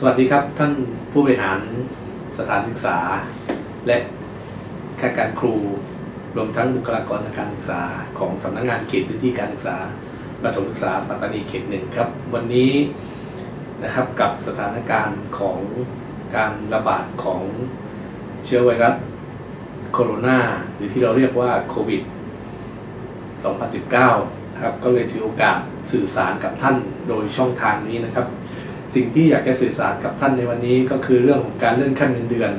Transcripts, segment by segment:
สวัสดีครับท่านผู้บริหารสถานศึกษา และข้าการครูรวมทั้งบุคลากรทางการศึกษาของสำนักงานเขตพื้นที่การศึกษาประถมศึกษาปัตตานีเขตหนึ่งครับ วันนี้นะครับกับสถานการณ์ของการระบาดของเชื้อไวรัสโคโรนาหรือที่เราเรียกว่าโควิด 2019 นะครับก็เลยถือโอกาสสื่อสารกับท่านโดยช่องทางนี้นะครับ สิ่งที่อยากจะสื่อสารกับท่านในวันนี้ก็คือเรื่องของการเลื่อนขั้นเงินเดือน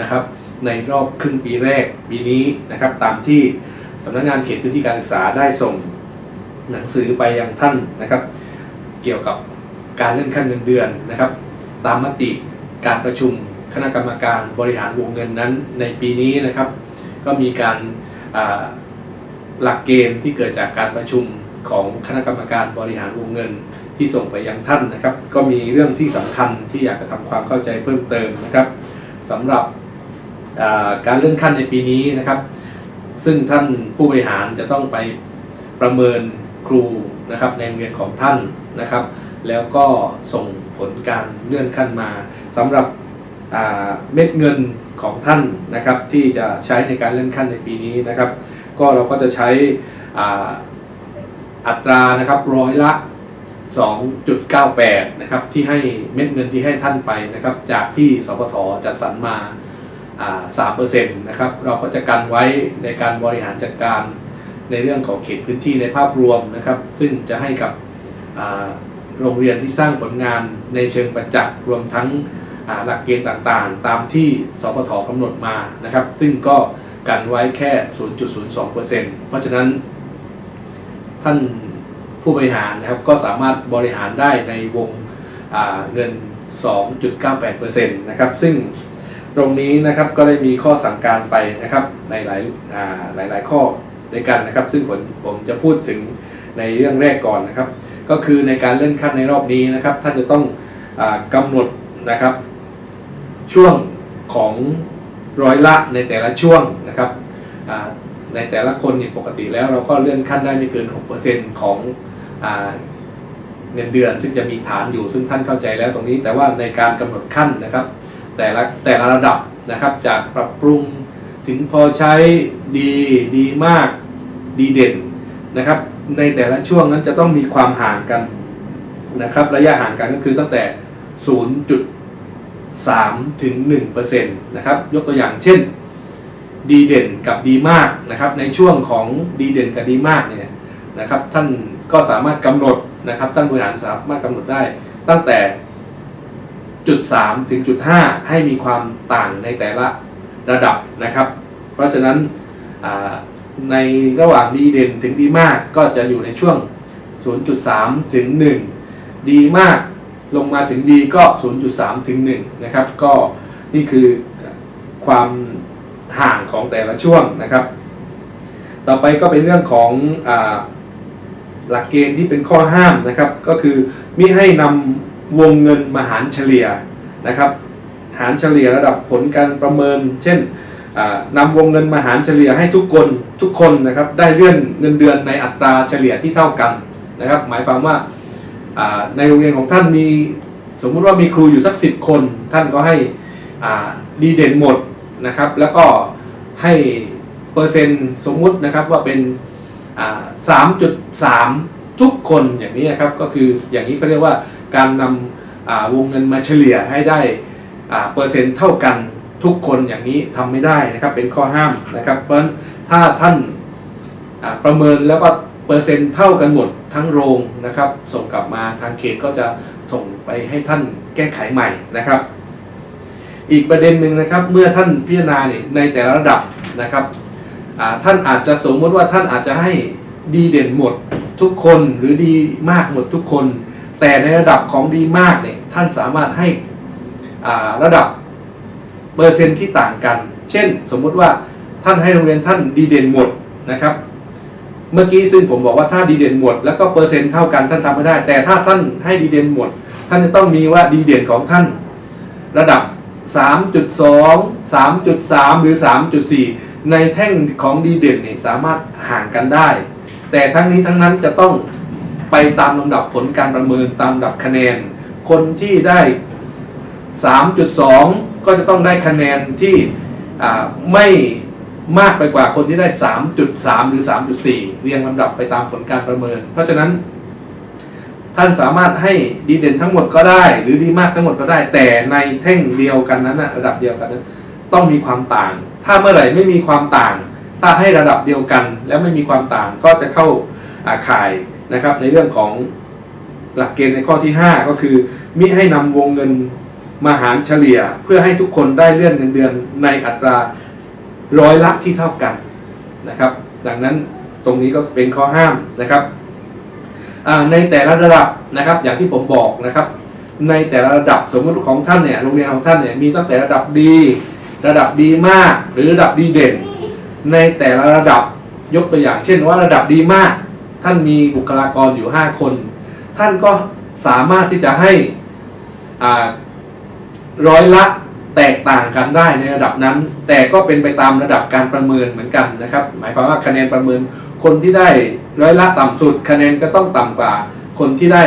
นะครับ ในรอบครึ่งปีแรกปีนี้นะครับตามที่สำนักงานเขตพื้นที่การศึกษาได้ส่งหนังสือไปยังท่านนะครับ เกี่ยวกับการเลื่อนขั้นเงินเดือนนะครับ ตามมติการประชุมคณะกรรมการบริหารวงเงินนั้นในปีนี้นะครับ ก็มีการาหลักเกณฑ์ที่เกิดจากการประชุมของคณะกรรมการบริหารวงเงิน ที่ส่งไปยังท่านนะครับ ก็มีเรื่องที่สำคัญที่อยากจะทำความเข้าใจเพิ่มเติมนะครับสำหรับการเลื่อนขั้นในปีนี้นะครับ ซึ่งท่านผู้บริหารจะต้องไปประเมินครูนะครับในโรงเรียนของท่านนะครับ แล้วก็ส่งผลการเลื่อนขั้นมาสำหรับเม็ดเงินของท่านนะครับ ที่จะใช้ในการเลื่อนขั้นในปีนี้นะครับ ก็เราก็จะใช้อัตรานะครับร้อยละ 2.98 นะครับ ที่ให้เม็ดเงินที่ให้ท่านไปนะครับ จากที่สพทจัดสรรมาา3%นะครับ เราก็จะกันไว้ในการบริหารจัดการในเรื่องของเขตพื้นที่ในภาพรวมนะครับ ซึ่งจะให้กับโรงเรียนที่สร้างผลงานในเชิงประจักษ์รวมทั้งหลักเกณฑ์ต่างๆ ตามที่สพทกำหนดมานะครับ ซึ่งก็กันไว้แค่ 0.02%เพราะฉะนั้นท่าน ผู้บริหารนะครับก็สามารถบริหารได้ในวงเงิน 2.98%นะครับซึ่งตรงนี้นะครับก็ได้มีข้อสั่งการไปนะครับในหลายหลายหลายข้อด้วยกันนะครับ ซึ่งผมผมจะพูดถึงในเรื่องแรกก่อนนะครับ ก็คือในการเลื่อนขั้นในรอบนี้นะครับ ท่านจะต้องอากำหนดนะครับ ช่วงของร้อยละในแต่ละช่วงนะครับในแต่ละคนนี่ปกติแล้วเราก็เลื่อนขั้นได้ไม่เกิน 6%ของอา เงินเดือนซึ่งจะมีฐานอยู่ซึ่งท่านเข้าใจแล้วตรงนี้ แต่ว่าในการกำหนดขั้นนะครับ แต่ละแต่ละระดับนะครับจากปรับปรุงถึงพอใช้ดีดีมากดีเด่นนะครับ ในแต่ละช่วงนั้นจะต้องมีความห่างกันนะครับ ระยะห่างกันก็คือตั้งแต่ 0.3 ถึง1%นะครับ ยกตัวอย่างเช่น ดีเด่นกับดีมากนะครับ ในช่วงของดีเด่นกับดีมากเนี่ยนะครับ ท่าน ก็สามารถกำหนดนะครับท่านบริหารสามารถกำหนดได้ ตั้งแต่จุด 3 ถึงจุด 5 ให้มีความต่างในแต่ละระดับนะครับ เพราะฉะนั้นในระหว่างดีเด่นถึงดีมากก็จะอยู่ในช่วง 0.3 ถึง 1 ดีมากลงมาถึงดีก็ 0.3 ถึง 1 นะครับ ก็นี่คือความห่างของแต่ละช่วงนะครับ ต่อไปก็เป็นเรื่องของอ หลักเกณฑ์ที่เป็นข้อห้ามนะครับ ก็คือมิให้นำวงเงินมาหารเฉลี่ยนะครับ หารเฉลี่ยระดับผลการประเมิน เช่นอ่านำวงเงินมาหารเฉลี่ยให้ทุกคนทุกคนนะครับได้เลื่อนเงินเดือนในอัตราเฉลี่ยที่เท่ากันนะครับ หมายความว่าในโรงเรียนของท่านมีสมมุติว่ามีครูอยู่สักสิบคน ท่านก็ให้ดีเด่นหมดนะครับ แล้วก็ให้เปอร์เซ็นต์สมมุตินะครับว่าเป็น สามจุดสามทุกคนอย่างนี้นะครับก็คืออย่างนี้เขาเรียกว่าการนำวงเงินมาเฉลี่ยให้ได้เปอร์เซ็นต์เท่ากันทุกคนอย่างนี้ทำไม่ได้นะครับเป็นข้อห้ามนะครับ เพราะฉะนั้นถ้าท่านประเมินแล้วก็เปอร์เซ็นต์เท่ากันหมดทั้งโรงนะครับ ส่งกลับมาทางเขตก็จะส่งไปให้ท่านแก้ไขใหม่นะครับ อีกประเด็นหนึ่งนะครับเมื่อท่านพิจารณาเนี่ยในแต่ละระดับนะครับ ท่านอาจจะสมมติว่าท่านอาจจะให้ดีเด่นหมดทุกคนหรือดีมากหมดทุกคน แต่ในระดับของดีมากเนี่ยท่านสามารถให้ระดับเปอร์เซ็นต์ที่ต่างกัน เช่น สมมุติว่าท่านให้โรงเรียนท่านดีเด่นหมดนะครับ เมื่อกี้ซึ่งผมบอกว่าถ้าดีเด่นหมด แล้วก็เปอร์เซ็นต์เท่ากันท่านทำไม่ได้ แต่ถ้าท่านให้ดีเด่นหมด ท่านจะต้องมีว่าดีเด่นของท่าน ระดับ 3.2 3.3 หรือ 3.4 ในแท่งของดีเด่นเนี่ยสามารถห่างกันได้ แต่ทั้งนี้ทั้งนั้นจะต้องไปตามลำดับผลการประเมินตามลำดับคะแนน คนที่ได้ 3.2 ก็จะต้องได้คะแนนที่ไม่มากไปกว่าคนที่ได้ 3.3 หรือ 3.4 เรียงลำดับไปตามผลการประเมิน เพราะฉะนั้นท่านสามารถให้ดีเด่นทั้งหมดก็ได้ หรือดีมากทั้งหมดก็ได้ แต่ในแท่งเดียวกันนั้นระดับเดียวกันนั้น ต้องมีความต่าง ถ้าเมื่อไหร่ไม่มีความต่าง ถ้าให้ระดับเดียวกัน แล้วไม่มีความต่างก็จะเข้าอาข่ายนะครับ ในเรื่องของหลักเกณฑ์ในข้อที่ 5 ก็คือ มิให้นำวงเงินมาหารเฉลี่ย เพื่อให้ทุกคนได้เลื่อนเงินเดือนในอัตราร้อยละที่เท่ากันนะครับ ดังนั้นตรงนี้ก็เป็นข้อห้ามนะครับในแต่ละระดับนะครับ อย่างที่ผมบอกนะครับ ในแต่ละระดับสมมติของท่านเนี่ยโรงเรียนของท่านเนี่ยมีตั้งแต่ระดับดี ระดับดีมากหรือระดับดีเด่น ในแต่ละระดับยกตัวอย่าง เช่นว่าระดับดีมาก ท่านมีบุคลากรอยู่ 5 คน ท่านก็สามารถที่จะให้ร้อยละแตกต่างกันได้ในระดับนั้น แต่ก็เป็นไปตามระดับการประเมินเหมือนกันนะครับ หมายความว่าคะแนนประเมินคนที่ได้ร้อยละต่ำสุด คะแนนก็ต้องต่ำกว่าคนที่ได้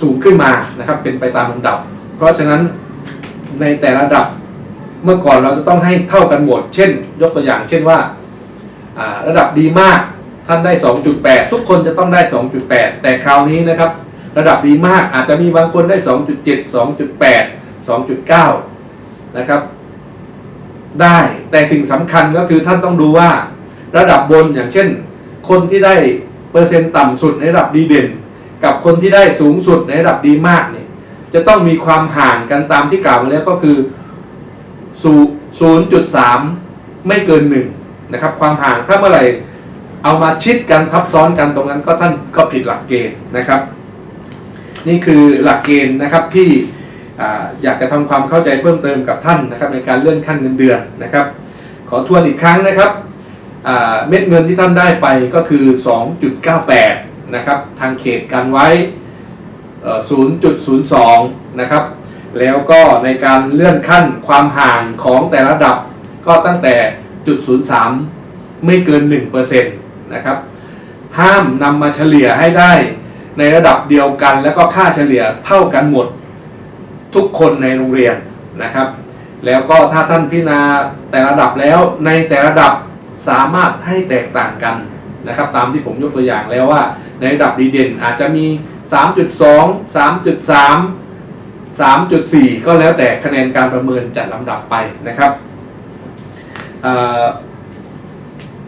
สูงขึ้นมานะครับ เป็นไปตามลำดับ เพราะฉะนั้นในแต่ละระดับ เมื่อก่อนเราจะต้องให้เท่ากันหมด เช่น ยกตัวอย่าง เช่นว่าระดับดีมากท่านได้ 2.8 ทุกคนจะต้องได้ 2.8 แต่คราวนี้นะครับ ระดับดีมากอาจจะมีบางคนได้ 2.7 2.8 2.9 นะครับ ได้แต่สิ่งสำคัญก็คือท่านต้องดูว่า ระดับบนอย่างเช่น คนที่ได้เปอร์เซ็นต์ต่ำสุดในระดับดีเด่น กับคนที่ได้สูงสุดในระดับดีมากเนี่ยจะต้องมีความห่างกันตามที่กล่าวมาแล้วก็คือ ศูนย์จุดสามไม่เกินหนึ่งนะครับความห่างถ้าเมื่อไหร่เอามาชิดกันทับซ้อนกันตรงนั้นก็ท่านก็ผิดหลักเกณฑ์นะครับ นี่คือหลักเกณฑ์นะครับที่ออยากจะทำความเข้าใจเพิ่มเติมกับท่านนะครับในการเลื่อนขั้นเงินเดือนนะครับ ขอทวนอีกครั้งนะครับเม็ดเงินที่ท่านได้ไปก็คือ 2.98 นะครับ ทางเขตกันไว้ 0.02 นะครับ แล้วก็ในการเลื่อนขั้นความห่างของแต่ละระดับก็ตั้งแต่จุด03 ไม่เกิน 1%นะครับ ห้ามนำมาเฉลี่ยให้ได้ในระดับเดียวกัน แล้วก็ค่าเฉลี่ยเท่ากันหมดทุกคนในโรงเรียนนะครับ แล้วก็ถ้าท่านพิจารณาแต่ระดับแล้วในแต่ระดับสามารถให้แตกต่างกันนะครับ ตามที่ผมยกตัวอย่างแล้วว่า ในระดับดีเด่นอาจจะมี 3.2 3.3 3.4 ก็แล้วแต่คะแนนการประเมินจัดลำดับไปนะครับ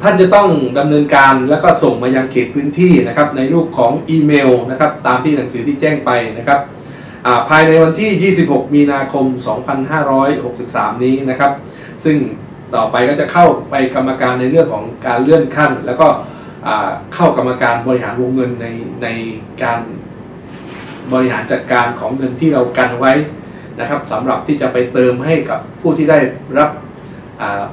ท่านจะต้องดำเนินการแล้วก็ส่งมายังเขตพื้นที่นะครับในรูปของอีเมลนะครับตามที่หนังสือที่แจ้งไปนะครับาภายในวันที่ 26 มีนาคม 2563 นี้นะครับ ซึ่งต่อไปก็จะเข้าไปกรรมการในเรื่องของการเลื่อนขั้น แล้วก็เข้ากรรมการบริหารวงเงินในในการ บริหารจัดการของเงินที่เรากันไว้นะครับสำหรับที่จะไปเติมให้กับผู้ที่ได้รับ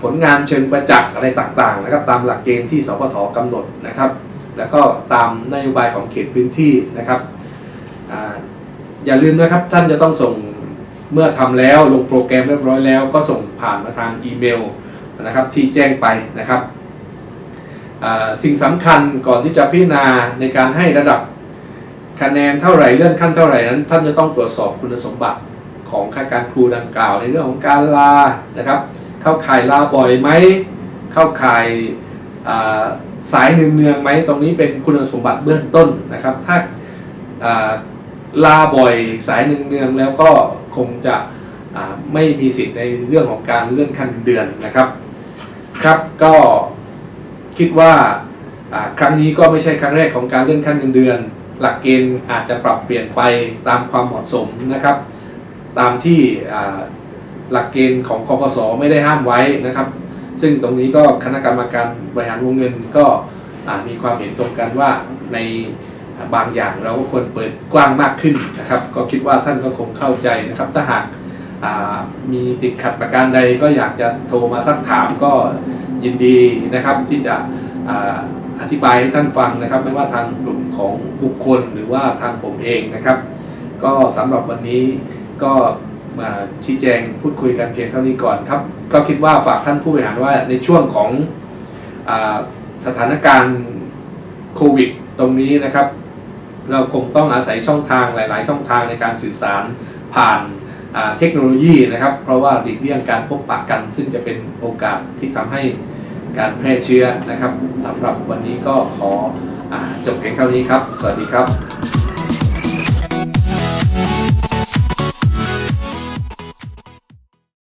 ผลงานเชิงประจักษ์อะไรต่างๆนะครับตามหลักเกณฑ์ที่สพทกำหนดนะครับ แล้วก็ตามนโยบายของเขตพื้นที่นะครับออย่าลืมนะครับท่านจะต้องส่งเมื่อทำแล้วลงโปรแกรมเรียบร้อยแล้ว ก็ส่งผ่านมาทางอีเมลนะครับที่แจ้งไปนะครับสิ่งสำคัญก่อนที่จะพิจารณาในการให้ระดับ คะแนนเท่าไหร่เลื่อนขั้นเท่าไหร่นั้น ท่านจะต้องตรวจสอบคุณสมบัติของข้าการครูดังกล่าวในเรื่องของการลานะครับ เข้าข่ายลาบ่อยไหมเข้าข่ายสายเนืองๆไหมตรงนี้เป็นคุณสมบัติเบื้องต้นนะครับ ถ้าลาบ่อยสายเนืองๆแล้วก็คงจะไม่มีสิทธิ์ในเรื่องของการเลื่อนขั้นเดือนนะครับครับก็คิดว่าอ่าครั้งนี้ก็ไม่ใช่ครั้งแรกของการเลื่อนขั้นเงินเดือน หลักเกณฑ์อาจจะปรับเปลี่ยนไปตามความเหมาะสมนะครับ ตามที่หลักเกณฑ์ของกกสไม่ได้ห้ามไว้นะครับ ซึ่งตรงนี้ก็คณะกรรมการบริหารวงเงินก็มีความเห็นตรงกันว่าในบางอย่างเราก็ควรเปิดกว้างมากขึ้นนะครับ ก็คิดว่าท่านก็คงเข้าใจนะครับ ถ้าหากมีติดขัดประการใดก็อยากจะโทรมาสักถามก็ยินดีนะครับที่จะออธิบายให้ท่านฟังนะครับ ไม่ว่าทางกลุ่ม ของบุคคลหรือว่าทางผมเองนะครับ ก็สำหรับวันนี้ก็มาชี้แจงพูดคุยกันเพียงเท่านี้ก่อนครับ ก็คิดว่าฝากท่านผู้บริหารว่าในช่วงของอสถานการณ์โควิดตรงนี้นะครับ เราคงต้องอาศัยช่องทางหลาย ๆ ช่องทางในการสื่อสารผ่านเทคโนโลยีนะครับ เพราะว่าหลีกเลี่ยงการพบปะกัน ซึ่งจะเป็นโอกาสที่ทำให้การแพร่เชื้อนะครับสำหรับวันนี้ก็ขอ จบเพียงเท่านี้ครับ สวัสดีครับ